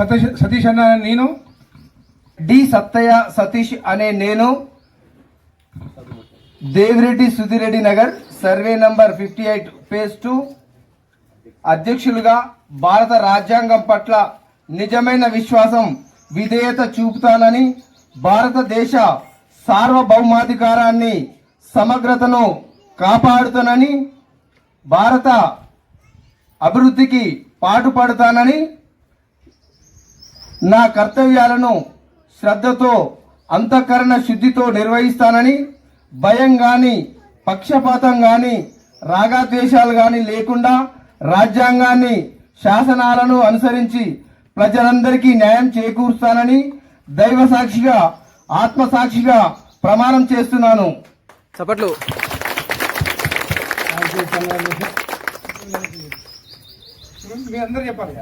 సతీష్ సతీష్ అన్న నేను. డి సత్తయ్య సతీష్ అనే నేను. Devireddy Sudhireddy Nagar. Survey number fifty eight page two అధ్యక్షులుగా భారత రాజ్యాంగం పట్ల నిజమైన విశ్వాసం విధేయత చూపుతానని భారతదేశ సార్వభౌమాధికారాన్ని సమగ్రతను కాపాడుతానని భారత అభివృద్ధికి పాటుపడతానని నా కర్తవ్యాలను శ్రద్ధతో అంతఃకరణ శుద్ధితో నిర్వహిస్తానని భయం గాని పక్షపాతం గాని రాగాద్వేషాలు గాని లేకుండా రాజ్యాంగాన్ని శాసనాలను అనుసరించి ప్రజలందరికీ న్యాయం చేకూరుస్తానని దైవ సాక్షిగా ఆత్మ సాక్షిగా ప్రమాణం చేస్తున్నాను. చప్పట్లు. మీ అందరు చెప్పాలి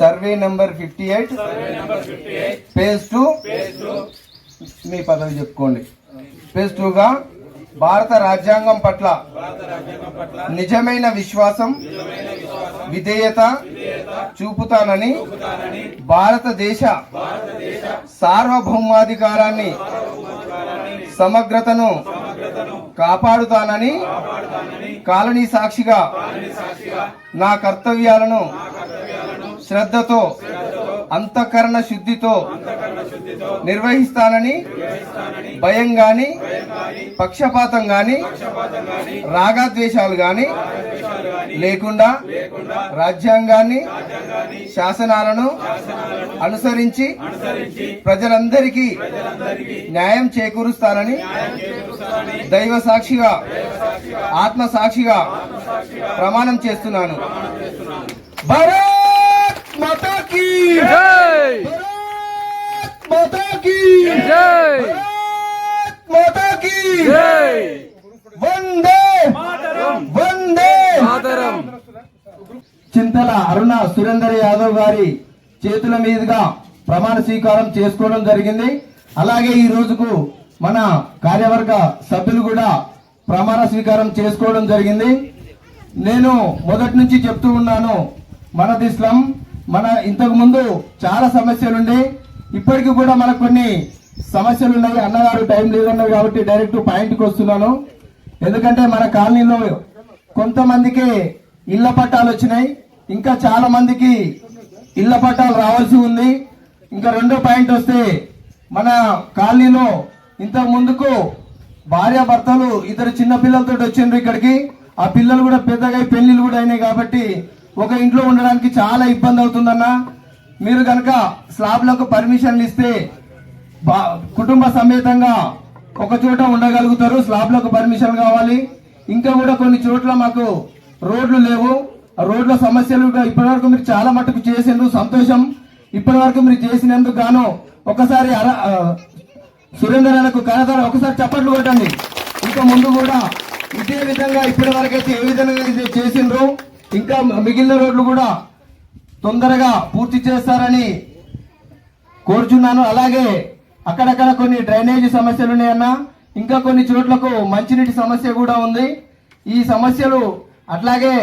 survey number fifty eight page two మీ పదవి చెప్పుకోండి. పేజ్ టూగా భారత రాజ్యాంగం పట్ల నిజమైన విశ్వాసం విధేయత చూపుతానని భారతదేశ సార్వభౌమాధికారాన్ని సమగ్రతను కాపాడుతానని కాలనీ సాక్షిగా నా కర్తవ్యాలను శ్రద్ధతో అంతఃకరణ శుద్ధితో నిర్వహిస్తానని భయం గాని పక్షపాతం గాని రాగద్వేషాలు గాని లేకుండా రాజ్యాంగాన్ని శాసనాలను అనుసరించి ప్రజలందరికీ న్యాయం చేకూరుస్తానని దైవ సాక్షిగా ఆత్మ సాక్షిగా ప్రమాణం చేస్తున్నాను. భారత్ మాతా కీ జై! భారత్ మాతా కీ జై! భారత్ మాతా కీ జై! వందే వందే! మాతరం! చింతల అరుణ సురేందర్ యాదవ్ గారి చేతుల మీదుగా ప్రమాణ స్వీకారం చేసుకోవడం జరిగింది. అలాగే ఈ రోజుకు మన కార్యవర్గ సభ్యులు కూడా ప్రమాణ స్వీకారం చేసుకోవడం జరిగింది. నేను మొదటి నుంచి చెప్తూ ఉన్నాను మనది దిశలం మన ఇంతకు ముందు చాలా సమస్యలుండే ఇప్పటికి కూడా మనకు కొన్ని సమస్యలు ఉన్నాయి అన్నగారు టైం లేదన్నారు కాబట్టి డైరెక్ట్ పాయింట్కి వస్తున్నాను. ఎందుకంటే మన కాలనీలో కొంతమందికి ఇళ్ళ పట్టాలు వచ్చినాయి. ఇంకా చాలా మందికి ఇళ్ళ పట్టాలు రావాల్సి ఉంది. ఇంకా రెండో పాయింట్ వస్తే మన కాలనీలో ఇంతకు ముందుకు భార్య భర్తలు ఇద్దరు చిన్న పిల్లలతో వచ్చిండ్రు ఇక్కడికి. ఆ పిల్లలు కూడా పెద్దగా పెళ్ళిళ్ళు కూడా అయినాయి కాబట్టి ఒక ఇంట్లో ఉండడానికి చాలా ఇబ్బంది అవుతుందన్న. మీరు కనుక స్లాబ్లకు పర్మిషన్లు ఇస్తే కుటుంబ సమేతంగా ఒక చోట ఉండగలుగుతారు స్లాబ్లకు పర్మిషన్ కావాలి. ఇంకా కూడా కొన్ని చోట్ల మాకు రోడ్లు లేవు. రోడ్ల సమస్యలు కూడా ఇప్పటివరకు మీరు చాలా మటుకు చేసిండ్రు. సంతోషం. ఇప్పటివరకు మీరు చేసినందుకు గాను ఒకసారి సురేంద్రనకు ఆ, ఒకసారి చప్పట్లు కొట్టండి. ఇంకా ముందు కూడా ఇదే విధంగా ఇప్పటి వరకైతే ఏ విధంగా చేసిండ్రు ఇంకా మిగిలిన రోడ్లు కూడా తొందరగా పూర్తి చేస్తారని కోరుచున్నాను. అలాగే అక్కడక్కడ కొన్ని డ్రైనేజీ సమస్యలు ఉన్నాయన్నా ఇంకా కొన్ని చోట్లకు మంచినీటి సమస్య కూడా ఉంది. ఈ సమస్యలు అట్లాగే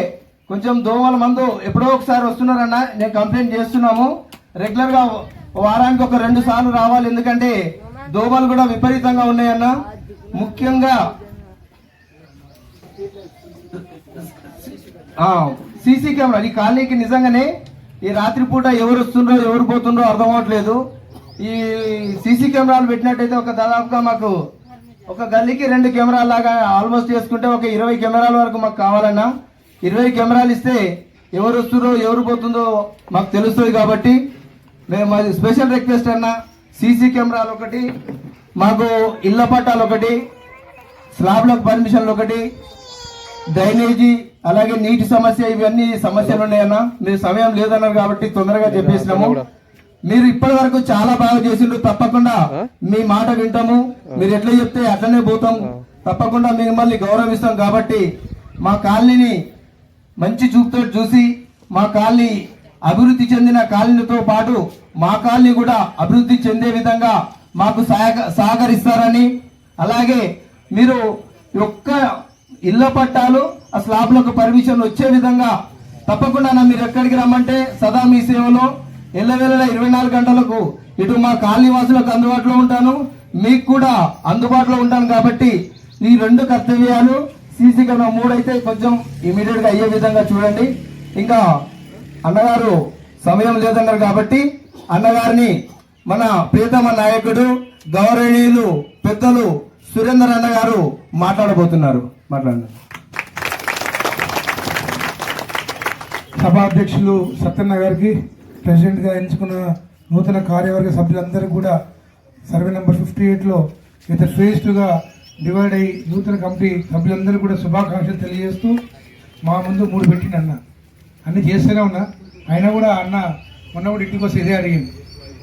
కొంచెం దోమల మందు ఎప్పుడో ఒకసారి వస్తున్నారన్న నేను కంప్లైంట్ చేస్తున్నాము. రెగ్యులర్గా వారానికి ఒక రెండు సార్లు రావాలి ఎందుకంటే దోమలు కూడా విపరీతంగా ఉన్నాయన్న. ముఖ్యంగా సీసీ కెమెరా ఈ కాలనీకి నిజంగానే ఈ రాత్రిపూట ఎవరు వస్తుండ్రో ఎవరు పోతుండ్రో అర్థం అవ్వట్లేదు. ఈ సీసీ కెమెరాలు పెట్టినట్టయితే ఒక దాదాపుగా మాకు ఒక గల్లీకి రెండు కెమెరాలు లాగా ఆల్మోస్ట్ చేసుకుంటే ఒక ఇరవై కెమెరాల వరకు మాకు కావాలన్నా ఇరవై కెమెరాలు ఇస్తే ఎవరు వస్తుండ్రో ఎవరు పోతుందో మాకు తెలుస్తుంది కాబట్టి మేము మాది స్పెషల్ రిక్వెస్ట్ అన్న సీసీ కెమెరాలు ఒకటి మాకు ఇళ్ళ పట్టాలు ఒకటి స్లాబ్లకు పర్మిషన్లు ఒకటి డ్రైనేజీ అలాగే నీటి సమస్య ఇవన్నీ సమస్యలు ఉన్నాయన్న. మీరు సమయం లేదన్నారు కాబట్టి తొందరగా చెప్పేసినాము. మీరు ఇప్పటి వరకు చాలా బాగా చేసిండ్రు. తప్పకుండా మీ మాట వింటాము. మీరు ఎట్లా చెప్తే అట్లనే పోతాం. తప్పకుండా మిమ్మల్ని గౌరవిస్తాం కాబట్టి మా కాలనీని మంచి చూపుతో చూసి మా కాలనీ అభివృద్ధి చెందిన కాలనీతో పాటు మా కాలనీ కూడా అభివృద్ధి చెందే విధంగా మాకు సహకరిస్తారని అలాగే మీరు ఒక్క ఇళ్ళ పట్టాలు ఆ స్లాబ్లకు పర్మిషన్ వచ్చే విధంగా తప్పకుండా నా మీరు ఎక్కడికి రమ్మంటే సదా మీ సేవలో ఎల్లవేళ ఇరవై నాలుగు గంటలకు ఇటు మా కాలనీవాసులకు అందుబాటులో ఉంటాను. మీకు కూడా అందుబాటులో ఉంటాను కాబట్టి ఈ రెండు కర్తవ్యాలు సీసీ కెమెరా మూడు అయితే కొంచెం ఇమీడియట్గా అయ్యే విధంగా చూడండి. ఇంకా అన్నగారు సమయం లేదన్నారు కాబట్టి అన్నగారిని మన ప్రియతమ నాయకుడు గౌరవనీయులు పెద్దలు సురేందర్ అన్న గారు మాట్లాడబోతున్నారు. మాట్లాడండి. సభాధ్యక్షులు సత్యన్న గారికి ప్రెసిడెంట్గా ఎంచుకున్న నూతన కార్యవర్గ సభ్యులందరూ కూడా సర్వే నెంబర్ ఫిఫ్టీ ఎయిట్లో ఇతర ఫేస్ట్గా డివైడ్ అయ్యి నూతన కమిటీ సభ్యులందరూ కూడా శుభాకాంక్షలు తెలియజేస్తూ మా ముందు మూడు పెట్టిన అన్న. అన్నీ చేస్తూనే ఉన్నా. అయినా కూడా అన్న మొన్న కూడా ఇంటికి వస్తే ఇదే అడిగింది.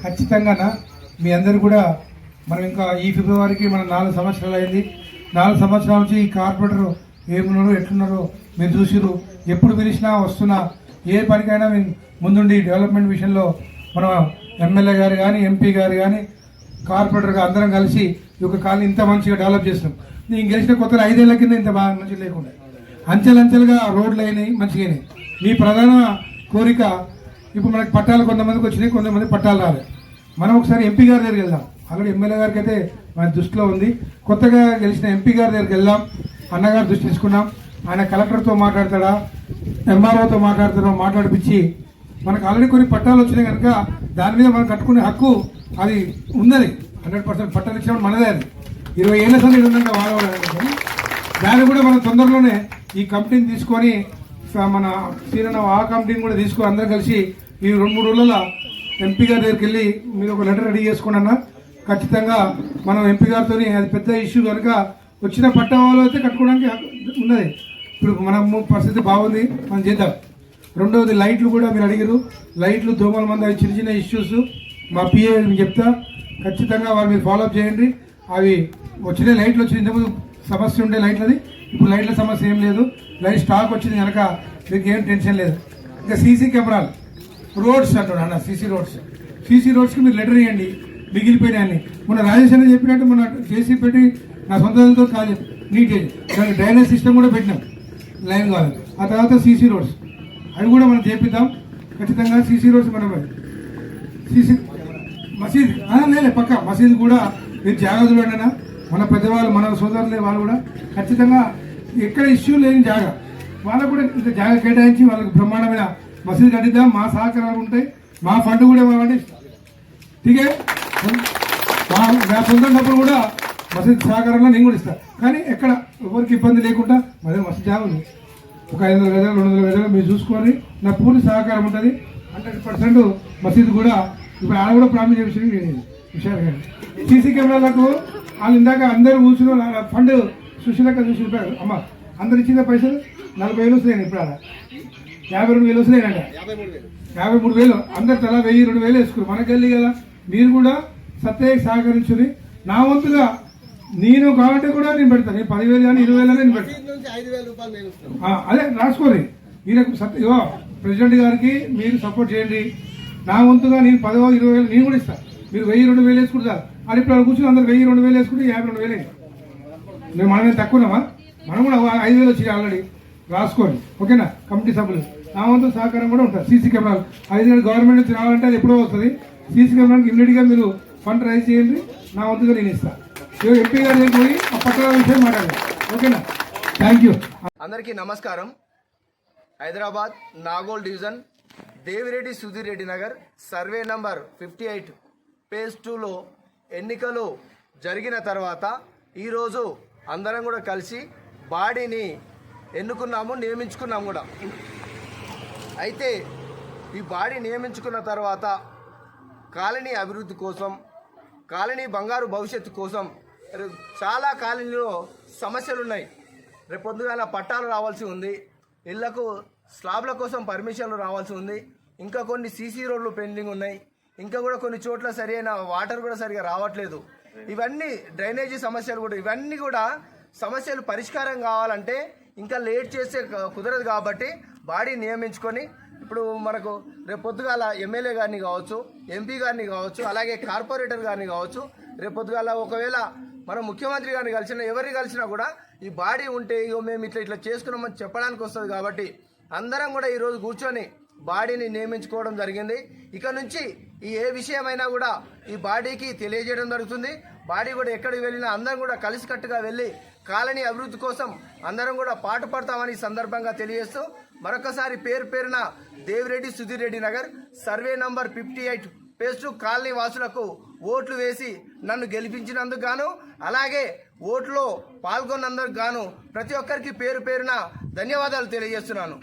ఖచ్చితంగా మీ అందరు కూడా మనం ఇంకా ఈ ఫిబ్రవరికి మన నాలుగు సంవత్సరాలు అయింది. నాలుగు సంవత్సరాల నుంచి ఈ కార్పొరేటర్ ఏమున్నారో ఎట్లున్నారో మీరు చూసిరు ఎప్పుడు పిలిచినా వస్తున్నా ఏ పనికైనా మేము ముందుండి డెవలప్మెంట్ విషయంలో మన ఎమ్మెల్యే గారు కానీ ఎంపీ గారు కానీ కార్పొరేటర్ అందరం కలిసి ఈ యొక్క కాలనీ ఇంత మంచిగా డెవలప్ చేస్తున్నాం. నేను గెలిచిన కొత్తలో ఐదేళ్ళ కింద ఇంత బాగా మంచిగా లేకుండా. అంచెలంచెలుగా రోడ్లు అయినాయి మంచిగా అయినాయి. మీ ప్రధాన కోరిక ఇప్పుడు మనకి పట్టాలు కొంతమందికి వచ్చినాయి కొంతమంది పట్టాలు రాలేదు. మనం ఒకసారి ఎంపీ గారి దగ్గరికి వెళ్దాం. ఆల్రెడీ ఎమ్మెల్యే గారికి అయితే మన దృష్టిలో ఉంది. కొత్తగా గెలిచిన ఎంపీ గారి దగ్గరికి వెళ్దాం. అన్నగారు దృష్టి తీసుకున్నాం ఆయన కలెక్టర్తో మాట్లాడతాడా? ఎంఆర్ఓతో మాట్లాడతాడో? మాట్లాడిపించి మనకు ఆల్రెడీ కొన్ని పట్టాలు వచ్చినాయి కనుక దాని మీద మనం కట్టుకునే హక్కు అది ఉన్నది. హండ్రెడ్ పర్సెంట్ పట్టాలు ఇచ్చినప్పుడు మనదే అది. ఇరవై ఏళ్ళ సంగతి ఉందంటే వాడవాడు. దాన్ని కూడా మనం తొందరలోనే ఈ కంపెనీని తీసుకొని మన సీరన్న ఆ కంపెనీని కూడా తీసుకొని అందరం కలిసి ఈ రెండు మూడు రోజుల ఎంపీ గారి దగ్గరికి వెళ్ళి మీరు ఒక లెటర్ రెడీ చేసుకోండి అన్న ఖచ్చితంగా మనం ఎంపీ గారితో అది పెద్ద ఇష్యూ కనుక వచ్చిన పట్టవాళ్ళు అయితే కట్టుకోవడానికి ఉన్నది. ఇప్పుడు మనము పరిస్థితి బాగుంది మనం చేద్దాం. రెండవది లైట్లు కూడా మీరు అడిగారు లైట్లు దోమల మంది అవి చిన్న చిన్న ఇష్యూస్. మా పిఏ చెప్తా. ఖచ్చితంగా వారు మీరు ఫాలోఅప్ చేయండి. అవి వచ్చిన లైట్లు వచ్చిన ఇంతకుముందు సమస్య ఉండే లైట్లది. ఇప్పుడు లైట్ల సమస్య ఏం లేదు. లైట్ స్టాక్ వచ్చింది కనుక మీకు ఏం టెన్షన్ లేదు. ఇంకా సీసీ కెమెరాలు. రోడ్స్ అంటాడు అన్న సీసీ రోడ్స్. సీసీ రోడ్స్కి మీరు లెటర్ ఇవ్వండి మిగిలిపోయినాయని. మొన్న రాజేష్ అన్న చెప్పినట్టు మొన్న చేసి పెట్టి నా సొంతతో కాదు నీట్ దానికి డ్రైనేజ్ సిస్టమ్ కూడా పెట్టినాం. లైన్ కావాలి ఆ తర్వాత సీసీ రోడ్స్. అవి కూడా మనం చేపిద్దాం. ఖచ్చితంగా సీసీ రోడ్స్ మనం సీసీ మసీద్ లేదు పక్క. మసీద్ కూడా మీరు జాగ్రత్తలు ఉండనా మన పెద్దవాళ్ళు మన సోదరులే వాళ్ళు కూడా ఖచ్చితంగా ఎక్కడ ఇష్యూ లేని జాగా. వాళ్ళకు కూడా ఇంత జాగా కేటాయించి వాళ్ళకి బ్రహ్మాండమైన మసీద్ కట్టిద్దాం మా సహకారాలు ఉంటాయి మా ఫండ్ కూడా ఇవ్వాలండి ఠీకే? మా నా సొంత కూడా మసీద్ సహకారంలో నేను కూడా ఇస్తాను. కానీ ఎక్కడ ఎవరికి ఇబ్బంది లేకుండా మరి మసీద్ జాగా ఉంది. ఒక ఐదు వందల గజాలు రెండు వందల గజాలు మీరు చూసుకొని నా పూర్తి సహకారం ఉంటుంది. హండ్రెడ్ పర్సెంట్ మసీద్ కూడా ఇప్పుడు ఆడ కూడా ప్రామిస్ చేసిన విషయాలు సీసీ కెమెరాలకు వాళ్ళు ఇందాక అందరూ కూర్చుని ఫండ్ సుశీలక చూసి చెప్పారు. అమ్మ అందరు ఇచ్చిన పైసలు నలభై వేలు వస్తున్నాయి ఇప్పుడు ఆడ. యాభై రెండు వేలు వస్తున్నాయంట యాభై మూడు వేలు. అందరు తలా వెయ్యి రెండు వేలు వేసుకున్నారు మనకి వెళ్ళి కదా. మీరు కూడా సత్యకి సహకరించుని నా వంతుగా నేను కావాలంటే కూడా నేను పెడతాను. నేను పదివేలు కానీ ఇరవై వేలు నేను పెడతాను అదే రాసుకోరి ఈయనకు సత్ ఇగో ప్రెసిడెంట్ గారికి మీరు సపోర్ట్ చేయండి. నా వంతుగా నేను పదవ ఇరవై వేలు నేను కూడా ఇస్తాను మీరు వెయ్యి రెండు వేలు వేసుకుంటే చాలు. అది ఇప్పుడు కూర్చొని అందరు వెయ్యి రెండు వేలు వేసుకుంటే యాభై రెండు వేలు. మేము మనమే తక్కువనామా మనం కూడా ఐదు వేలు వచ్చినాయి ఆల్రెడీ. రాసుకోండి. ఓకేనా? కమిటీ సభ్యులు. నా వంతు సహకారం కూడా ఉంటుంది. సీసీ కెమెరాలు. ఐదు గవర్నమెంట్ నుంచి రావాలంటే అది ఎప్పుడో వస్తుంది. సీసీ కెమెరాకి ఇమ్మీడియట్గా మీరు ఫండ్ రైజ్ చేయండి. నా వంతుగా నేను ఇస్తాను ఎంపీ గారు పోయి ఆ పట్టణ విషయం మాట్లాడాలి ఓకేనా? థ్యాంక్ యూ అందరికీ నమస్కారం. Hyderabad Nagole division Devireddy Sudheer Reddy Nagar survey number fifty eight page టూలో ఎన్నికలు జరిగిన తర్వాత ఈరోజు అందరం కూడా కలిసి బాడీని ఎన్నుకున్నాము నియమించుకున్నాము కూడా. అయితే ఈ బాడీ నియమించుకున్న తర్వాత కాలనీ అభివృద్ధి కోసం కాలనీ బంగారు భవిష్యత్తు కోసం చాలా కాలనీలో సమస్యలు ఉన్నాయి రేపు పొద్దుగాల పట్టాలు రావాల్సి ఉంది ఇళ్ళకు స్లాబ్ల కోసం పర్మిషన్లు రావాల్సి ఉంది ఇంకా కొన్ని సీసీ రోడ్లు పెండింగ్ ఉన్నాయి ఇంకా కూడా కొన్ని చోట్ల సరైన వాటర్ కూడా సరిగా రావట్లేదు. ఇవన్నీ డ్రైనేజీ సమస్యలు కూడా ఇవన్నీ కూడా సమస్యలు పరిష్కారం కావాలంటే ఇంకా లేట్ చేస్తే కుదరదు కాబట్టి బాడీ నియమించుకొని ఇప్పుడు మనకు రేపు పొద్దుగాల ఎమ్మెల్యే గారిని కావచ్చు ఎంపీ గారిని కావచ్చు అలాగే కార్పొరేటర్ గారిని కావచ్చు రేపు పొద్దుగాల ఒకవేళ మనం ముఖ్యమంత్రి గారిని కలిసినా ఎవరిని కలిసినా కూడా ఈ బాడీ ఉంటే ఇగో మేము ఇట్లా ఇట్లా చేసుకున్నామని చెప్పడానికి వస్తుంది కాబట్టి అందరం కూడా ఈరోజు కూర్చొని బాడీని నియమించుకోవడం జరిగింది. ఇక నుంచి ఈ ఏ విషయమైనా కూడా ఈ బాడీకి తెలియజేయడం జరుగుతుంది. బాడీ కూడా ఎక్కడికి వెళ్ళినా అందరం కూడా కలిసికట్టుగా వెళ్ళి కాలనీ అభివృద్ధి కోసం అందరం కూడా పాటుపడతామని సందర్భంగా తెలియజేస్తూ మరొకసారి పేరు పేరున Devireddy Sudheer Reddy Nagar survey number fifty eight paste colony వాసులకు ఓట్లు వేసి నన్ను గెలిపించినందుకు గాను అలాగే ఓట్లో పాల్గొన్నందుకు గాను ప్రతి ఒక్కరికి పేరు పేరున ధన్యవాదాలు తెలియజేస్తున్నాను.